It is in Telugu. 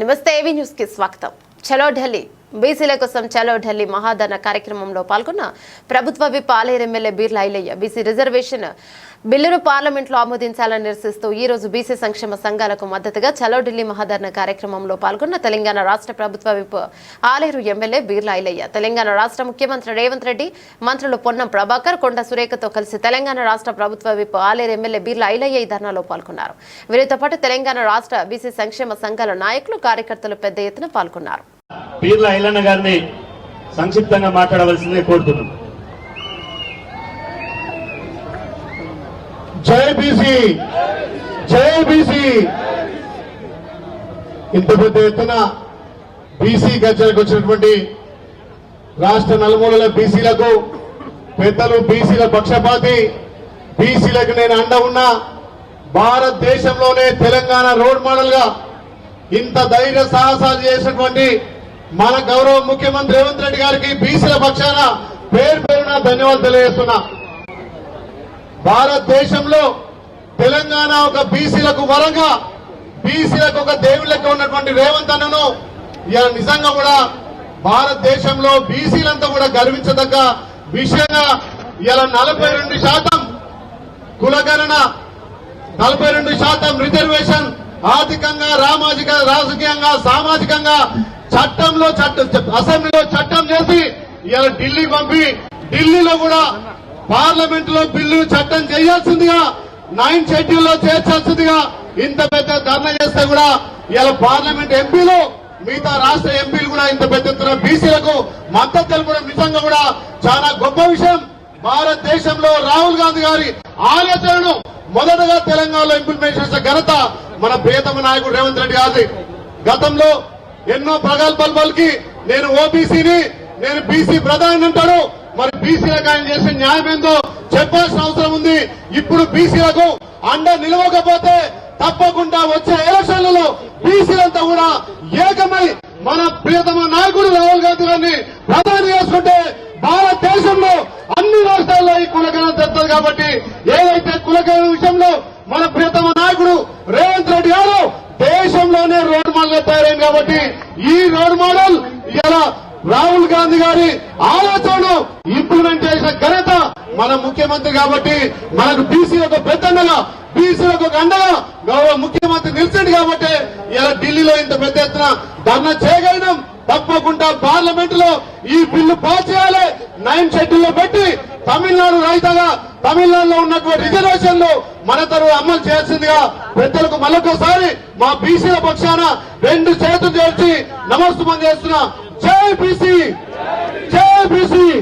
నమస్తే న్యూస్కి స్వాగతం. చలో ఢిల్లీ. బీసీల కోసం చలో ఢిల్లీ మహాధరణ కార్యక్రమంలో పాల్గొన్న ప్రభుత్వ విప్ ఆలయ MLA Beerla Ilaiah BC reservation బిల్లును పార్లమెంట్లో ఆమోదించాలని నిరసిస్తూ ఈ రోజు బీసీ సంక్షేమ సంఘాలకు మద్దతుగా చలో ఢిల్లీ మహాధరణ కార్యక్రమంలో పాల్గొన్న తెలంగాణ రాష్ట్ర ప్రభుత్వ విప్ ఆలేరు ఎమ్మెల్యే బీర్లా ఐలయ్య తెలంగాణ రాష్ట్ర ముఖ్యమంత్రి రేవంత్ రెడ్డి మంత్రులు పొన్నం ప్రభాకర్ కొండ సురేఖతో కలిసి తెలంగాణ రాష్ట్ర ప్రభుత్వ విప్ ఆలేరు ఎమ్మెల్యే బీర్లా ఐలయ్య ఈ ధర్నాలో పాల్గొన్నారు. వీరితో పాటు తెలంగాణ రాష్ట్ర బీసీ సంక్షేమ సంఘాల నాయకులు కార్యకర్తలు పెద్ద ఎత్తున పాల్గొన్నారు. ఐలన్న గారిని సంక్షిప్తంగా మాట్లాడవలసిందే కోరుతున్నాను జై బీసీ జై బీసీ. ఇంత పెద్ద ఎత్తున బీసీ గజలకు వచ్చినటువంటి రాష్ట్ర నలుమూలల బీసీలకు పెద్దలు బీసీల పక్షపాతి బీసీలకు నేను అండ ఉన్నా భారతదేశంలోనే తెలంగాణ రోడ్ మోడల్గా ఇంత ధైర్య సాహసాలు చేసినటువంటి మన గౌరవ ముఖ్యమంత్రి రేవంత్ రెడ్డి గారికి బీసీల పక్షాన పేరు పేరున ధన్యవాదాలు తెలియజేస్తున్నా. భారతదేశంలో తెలంగాణ ఒక బీసీలకు వరంగా బీసీలకు ఒక దేవుళ్ళకి ఉన్నటువంటి రేవంత్ అన్నను ఇలా నిజంగా కూడా భారతదేశంలో బీసీలంతా కూడా గర్వించదగ్గ విషయంగా ఇలా నలభై రెండు శాతం కులగణన నలభై రెండు శాతం రిజర్వేషన్ ఆర్థికంగా రామాజిక రాజకీయంగా సామాజికంగా చట్టంలో చట్టం అసెంబ్లీలో చట్టం చేసి ఇలా ఢిల్లీ పంపి ఢిల్లీలో కూడా పార్లమెంట్లో బిల్లు చట్టం చేయాల్సిందిగా నైన్ షెడ్యూల్లో చేర్చాల్సిందిగా ఇంత పెద్ద ధర్నా చేస్తే కూడా ఇలా పార్లమెంట్ ఎంపీలు మిగతా రాష్ట్ర ఎంపీలు కూడా ఇంత పెద్ద ఎత్తున బీసీలకు మద్దతు తెలపడం నిజంగా కూడా చాలా గొప్ప విషయం. భారతదేశంలో రాహుల్ గాంధీ గారి ఆలోచనను మొదటగా తెలంగాణలో ఇంప్లిమెంట్ చేసిన ఘనత మన ప్రియతమ నాయకుడు రేవంత్ రెడ్డి గారి గతంలో ఎన్నో ప్రగల్భాలు పలికి నేను ఓబీసీని నేను బీసీ ప్రధాని అంటాడు. మరి బీసీలకు ఆయన చేసిన న్యాయం ఏందో చెప్పాల్సిన అవసరం ఉంది. ఇప్పుడు బీసీలకు అండ నిలవకపోతే తప్పకుండా వచ్చే ఎలక్షన్లలో బీసీలంతా కూడా ఏకమై మన ప్రియతమ నాయకుడు రాహుల్ గాంధీ గారిని ప్రధాని చేసుకుంటే భారతదేశంలో అన్ని రాష్ట్రాల్లో ఈ కులగణం తెస్తుంది కాబట్టి ఏదైతే కులగణన విషయంలో మన ప్రియతమ నాయకుడు రేవంత్ రెడ్డి గారు దేశంలోనే రోడ్ మోడల్ తయారైంది కాబట్టి ఈ రోడ్ మోడల్ ఇలా రాహుల్ గాంధీ గారి ఆలోచనను ఇంప్లిమెంట్ చేసిన ఘనత మన ముఖ్యమంత్రి కాబట్టి మనకు బీసీలకు పెద్దన్నగా బీసీలకు ఒక అండగా గౌరవ ముఖ్యమంత్రి నిలిచింది కాబట్టి ఇలా ఢిల్లీలో ఇంత పెద్ద ఎత్తున ధర్నా చేయగలిగినాం. తప్పకుండా పార్లమెంట్లో ఈ బిల్లు పాస్ చేయాలి. నైన్ షెడ్యూల్లో పెట్టి తమిళనాడు రైతగా తమిళనాడులో ఉన్నటువంటి రిజర్వేషన్లు మన తరువు అమలు చేయాల్సిందిగా పెద్దలకు మరొకసారి మా బీసీల పక్షాన రెండు చేతులు చేర్చి నమస్కారం చేస్తున్నా. जय बीसी जय बीसी